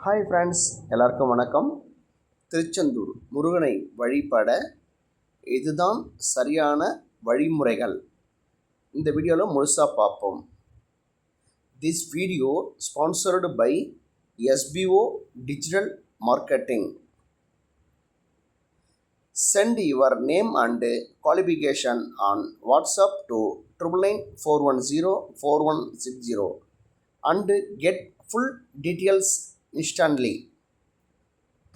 Hi friends எல்லாருக்கும் வணக்கம். திருச்செந்தூர் முருகனை வழிபட இதுதான் சரியான வழிமுறைகள். இந்த வீடியோவில் முழுசாக பார்ப்போம். This video sponsored by SPO digital marketing send your name and qualification on WhatsApp to triple nine four one zero four one six zero and get full details instantly.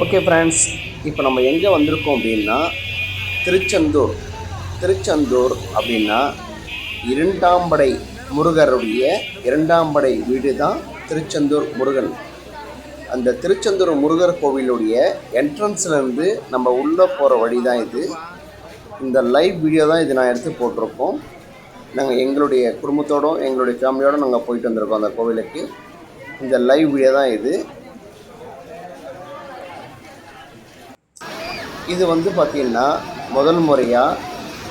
Okay friends இப்போ நம்ம எங்கே வந்திருக்கோம் அப்படின்னா திருச்செந்தூர். திருச்செந்தூர் அப்படின்னா இரண்டாம்படை முருகருடைய இரண்டாம்படை வீடு தான் திருச்செந்தூர் முருகன். அந்த திருச்செந்தூர் முருகர் கோவிலுடைய என்ட்ரன்ஸ்லேருந்து நம்ம உள்ளே போகிற வழி தான் இது. இந்த லைவ் வீடியோ தான் இது நான் எடுத்து போட்டிருக்கோம். நாங்கள் எங்களுடைய குடும்பத்தோடும் எங்களுடைய ஃபேமிலியோடு நாங்கள் போயிட்டு வந்திருக்கோம் அந்த கோவிலுக்கு. இந்த லைவ் வீடியோ தான் இது. இது வந்து பார்த்திங்கன்னா முதல் முறையாக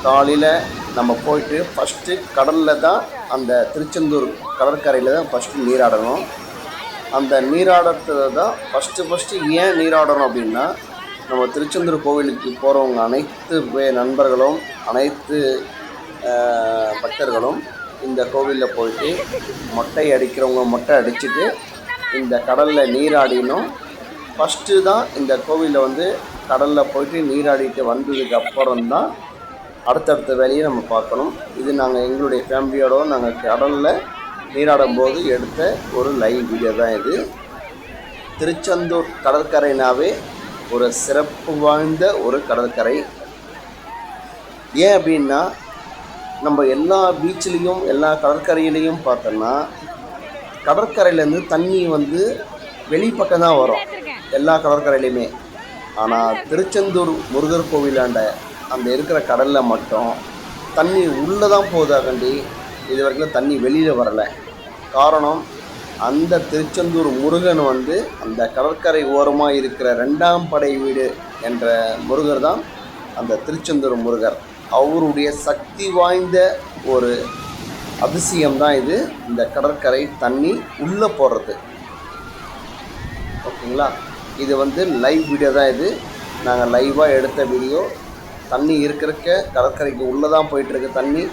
காலையில் நம்ம போயிட்டு ஃபஸ்ட்டு கடலில் தான் அந்த திருச்செந்தூர் கடற்கரையில் தான் ஃபஸ்ட்டு நீராடணும். அந்த நீராடத்தில் தான் ஃபஸ்ட்டு ஃபஸ்ட்டு ஏன் நீராடணும் அப்படின்னா நம்ம திருச்செந்தூர் கோவிலுக்கு போகிறவங்க அனைத்து நண்பர்களும் அனைத்து பக்தர்களும் இந்த கோவிலில் போயிட்டு மொட்டை அடிக்கிறவங்க மொட்டை அடிச்சுட்டு இந்த கடலில் நீராடினோம் ஃபஸ்ட்டு தான் இந்த கோவிலில் வந்து கடலில் போயிட்டு நீராடிட்டு வந்ததுக்கு அப்புறம் தான் அடுத்தடுத்த வேலையை நம்ம பார்க்கணும். இது நாங்கள் எங்களுடைய ஃபேமிலியோட நாங்கள் கடலில் நீராடும் போது எடுத்த ஒரு லைவ் வீடியோ தான் இது. திருச்செந்தூர் கடற்கரைனாவே ஒரு சிறப்பு வாய்ந்த ஒரு கடற்கரை. ஏன் அப்படின்னா நம்ம எல்லா பீச்சிலையும் எல்லா கடற்கரையிலையும் பார்த்தோன்னா கடற்கரையிலேருந்து தண்ணி வந்து வெளிப்பக்கம் தான் வரும். எல்லா கடற்கரையிலையுமே. ஆனால் திருச்செந்தூர் முருகர் கோவிலாண்ட அந்த இருக்கிற கடலில் மட்டும் தண்ணி உள்ளே தான் போகுதாகண்டி இது வரைக்கும் தண்ணி வெளியில் வரலை. காரணம் அந்த திருச்செந்தூர் முருகன் வந்து அந்த கடற்கரை ஓரமாக இருக்கிற ரெண்டாம் படை வீடு என்ற முருகர் தான் அந்த திருச்செந்தூர் முருகர். அவருடைய சக்தி வாய்ந்த ஒரு அதிசயம் தான் இது. இந்த கடற்கரை தண்ணி உள்ளே போடுறது ஓகேங்களா? இது வந்து லைவ் வீடியோ தான் இது. நாங்கள் லைவாக எடுத்த வீடியோ தண்ணி இருக்கிறக்க கடற்கரைக்கு உள்ளே தான் போயிட்டுருக்கு தண்ணி.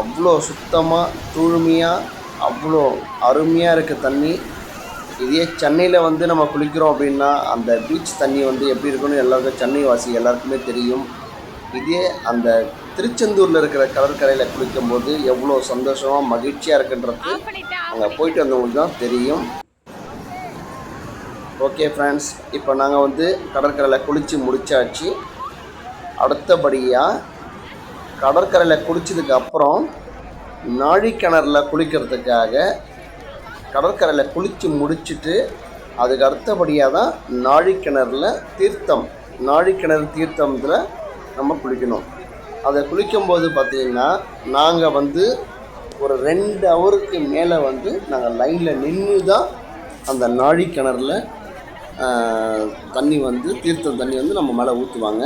அவ்வளோ சுத்தமாக தூய்மையாக அவ்வளோ அருமையாக இருக்குது தண்ணி. இதே சென்னையில் வந்து நம்ம குளிக்கிறோம் அப்படின்னா அந்த பீச் தண்ணி வந்து எப்படி இருக்குன்னு எல்லாருக்கும் சென்னை வாசி எல்லாருக்குமே தெரியும். இதே அந்த திருச்செந்தூரில் இருக்கிற கடற்கரையில் குளிக்கும்போது எவ்வளோ சந்தோஷமாக மகிழ்ச்சியாக இருக்குன்றது அங்கே போயிட்டு வந்தவங்களுக்கு தான் தெரியும். ஓகே ஃப்ரெண்ட்ஸ் இப்போ நாங்கள் வந்து கடற்கரையில் குளித்து முடித்தாச்சு அடுத்தபடியாக கடற்கரையில் குளித்ததுக்கு அப்புறம் நாழிக்கிணறில் குளிக்கிறதுக்காக கடற்கரையில் குளித்து முடிச்சுட்டு அதுக்கு அடுத்தபடியாக தான் நாழிக்கிணறில் தீர்த்தம் நாழிக்கிணறு தீர்த்தத்தில் நம்ம குளிக்கணும். அதை குளிக்கும்போது பார்த்திங்கன்னா நாங்கள் வந்து ஒரு ரெண்டு ஹவருக்கு மேலே வந்து நாங்கள் லைனில் நின்று தான் அந்த நாழிக்கிணறில் தண்ணி வந்து தீர்த்தம் தண்ணி வந்து நம்ம மேலே ஊற்றுவாங்க.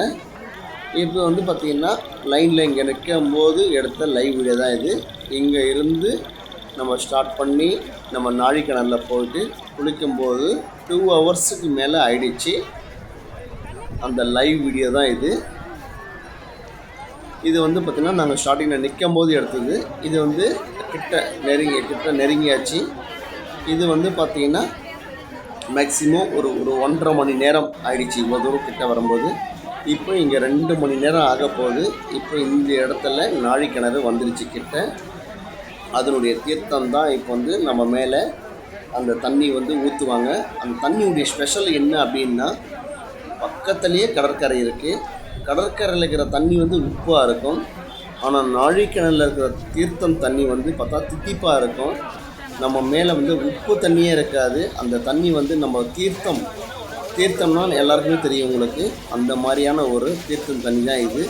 இப்போ வந்து பார்த்திங்கன்னா லைனில் இங்கே நிற்கும்போது எடுத்த லைவ் வீடியோ தான் இது. இங்கே இருந்து நம்ம ஸ்டார்ட் பண்ணி நம்ம நாழிக்கிணறில் போயிட்டு குளிக்கும்போது டூ ஹவர்ஸுக்கு மேலே ஆயிடுச்சு. அந்த லைவ் வீடியோ தான் இது. இது வந்து பார்த்திங்கன்னா நாங்கள் ஸ்டார்டிங்கில் நிற்கும் போது எடுத்தது. இது வந்து கிட்ட நெருங்கி கிட்ட நெருங்கியாச்சு. இது வந்து பார்த்திங்கன்னா மேக்ஸிமம் ஒரு ஒரு ஒன்றரை மணி நேரம் ஆயிடுச்சு இவ்வளோ தூரம் கிட்ட வரும்போது. இப்போ இங்கே ரெண்டு மணி நேரம் ஆக போகுது. இப்போ இந்த இடத்துல நாழிக்கிணறு வந்துருச்சு கிட்ட. அதனுடைய தீர்த்தம் தான் இப்போ வந்து நம்ம மேலே அந்த தண்ணி வந்து ஊற்றுவாங்க அந்த தண்ணியுடைய ஸ்பெஷல் என்ன அப்படின்னா பக்கத்துலேயே கடற்கரை இருக்குது கடற்கரையில் இருக்கிற தண்ணி வந்து உப்பாக இருக்கும். ஆனால் நாழிக்கிணறில் இருக்கிற தீர்த்தம் தண்ணி வந்து பார்த்தா தித்திப்பாக இருக்கும். நம்ம மேலே வந்து உப்பு தண்ணியே இருக்காது. அந்த தண்ணி வந்து நம்ம தீர்த்தம் தீர்த்தம்னா எல்லாருக்குமே தெரியும் உங்களுக்கு. அந்த மாதிரியான ஒரு தீர்த்தம் தண்ணி தான் இது.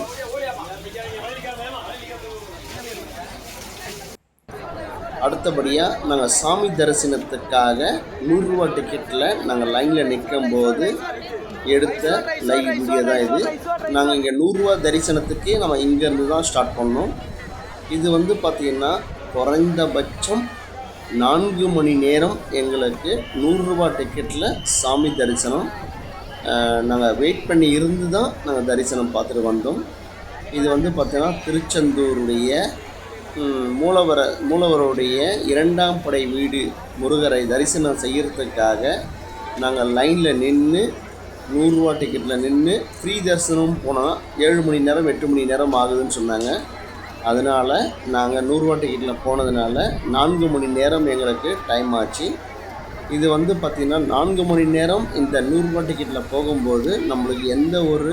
அடுத்தபடியாக நாங்கள் சாமி தரிசனத்துக்காக நூறுரூவா டிக்கெட்டில் நாங்கள் லைனில் நிற்கும்போது எடுத்த லைவ் வீடியோ தான் இது. நாங்கள் இங்கே நூறுரூவா தரிசனத்துக்கு நம்ம இங்கேருந்து தான் ஸ்டார்ட் பண்ணோம். இது வந்து பார்த்திங்கன்னா குறைந்தபட்சம் நான்கு மணி நேரம் எங்களுக்கு நூறுரூவா டிக்கெட்டில் சாமி தரிசனம். நாங்கள் வெயிட் பண்ணி இருந்து தான் நாங்கள் தரிசனம் பார்த்துட்டு வந்தோம். இது வந்து பார்த்தீங்கன்னா திருச்செந்தூருடைய மூலவர மூலவருடைய இரண்டாம் படை வீடு முருகரை தரிசனம் செய்கிறதுக்காக நாங்கள் லைனில் நின்று நூறுரூவா டிக்கெட்டில் நின்று ஃப்ரீ தரிசனம் போனால் ஏழு மணி நேரம் எட்டு மணி நேரம் ஆகுதுன்னு சொன்னாங்க. அதனால் நாங்கள் நூறுரூவா டிக்கெட்டில் போனதுனால நான்கு மணி நேரம் எங்களுக்கு டைம் ஆச்சு. இது வந்து பார்த்திங்கன்னா நான்கு மணி நேரம் இந்த நூறுரூவா டிக்கெட்டில் போகும்போது நம்மளுக்கு எந்த ஒரு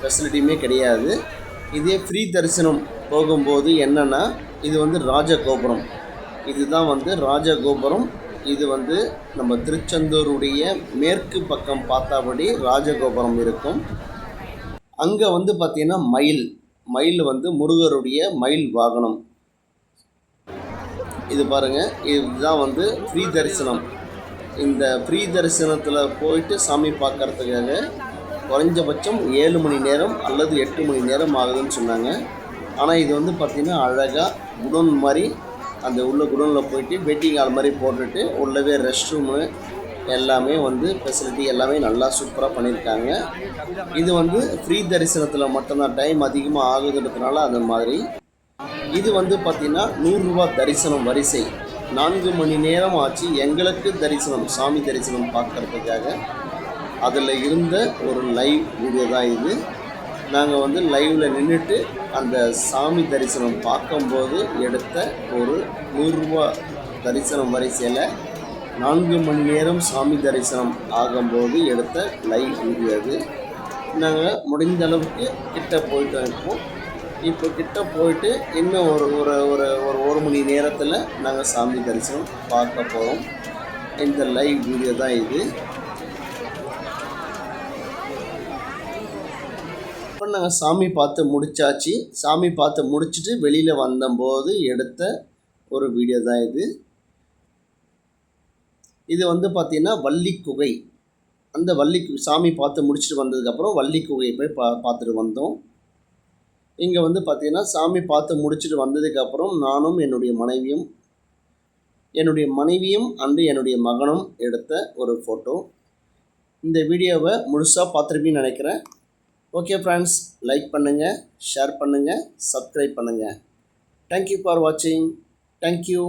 ஃபெசிலிட்டியுமே கிடையாது. இதே ஃப்ரீ தரிசனம் போகும்போது என்னென்னா இது வந்து ராஜகோபுரம். இதுதான் வந்து ராஜகோபுரம். இது வந்து நம்ம திருச்செந்தூருடைய மேற்கு பக்கம் பார்த்தாபடி ராஜகோபுரம் இருக்கும். அங்கே வந்து பார்த்திங்கன்னா மயில். மயில் வந்து முருகருடைய மயில் வாகனம். இது பாருங்கள் இதுதான் வந்து ஃப்ரீ தரிசனம் இந்த ஃப்ரீ தரிசனத்தில் போயிட்டு சாமி பார்க்கறதுக்காக குறைஞ்சபட்சம் ஏழு மணி நேரம் அல்லது எட்டு மணி நேரம் ஆகுதுன்னு சொன்னாங்க. ஆனால் இது வந்து பார்த்திங்கன்னா அழகாக குடோன் மாதிரி அந்த உள்ள குடோனில் போயிட்டு வெயிட்டிங் ஹால் மாதிரி போட்டுட்டு உள்ளவே ரெஸ்ட் ரூமு எல்லாமே வந்து ஃபெசிலிட்டி எல்லாமே நல்லா சூப்பராக பண்ணியிருக்காங்க இது வந்து ஃப்ரீ தரிசனத்தில் மட்டும்தான் டைம் அதிகமாக ஆகுதுன்றதுனால அந்த மாதிரி. இது வந்து பார்த்திங்கன்னா நூறுரூவா தரிசனம் வரிசை. நான்கு மணி நேரம் ஆச்சு எங்களுக்கு தரிசனம் சாமி தரிசனம் பார்க்கறதுக்காக அதில் இருந்த ஒரு லைவ் வீடியோ தான் இது. நாங்கள் வந்து லைவில் நின்றுட்டு அந்த சாமி தரிசனம் பார்க்கும்போது எடுத்த ஒரு நூறுரூவா தரிசனம் வரிசையில் நான்கு மணி நேரம் சாமி தரிசனம் ஆகும்போது எடுத்த லைவ் வீடியோ அது. நாங்கள் முடிந்த அளவுக்கு கிட்ட போயிட்டு இருக்கோம் இப்போ கிட்ட போயிட்டு இன்னும் ஒரு ஒரு ஒரு ஒரு ஒரு மணி நேரத்தில் நாங்கள் சாமி தரிசனம் பார்க்க போகிறோம் இந்த லைவ் வீடியோ தான் இது. இப்போ நாங்கள் சாமி பார்த்து முடிச்சாச்சு. சாமி பார்த்து முடிச்சுட்டு வெளியில் வந்தபோது எடுத்த ஒரு வீடியோ தான் இது. இது வந்து பார்த்திங்கன்னா வள்ளி குகை. அந்த வள்ளி சாமி பார்த்து முடிச்சுட்டு வந்ததுக்கப்புறம் வள்ளி குகையை போய் பா பார்த்துட்டு வந்தோம். இங்கே வந்து பார்த்திங்கன்னா சாமி பார்த்து முடிச்சுட்டு வந்ததுக்கப்புறம் நானும் என்னுடைய மனைவியும் என்னுடைய மனைவியும் அண்டு என்னுடைய மகனும் எடுத்த ஒரு ஃபோட்டோ இந்த வீடியோவை முழுசாக பார்த்துருப்பீன்னு நினைக்கிறேன். ஓகே ஃப்ரெண்ட்ஸ் லைக் பண்ணுங்கள் ஷேர் பண்ணுங்கள் சப்ஸ்கிரைப் பண்ணுங்கள் தேங்க்யூ ஃபார் வாட்சிங் தேங்க்யூ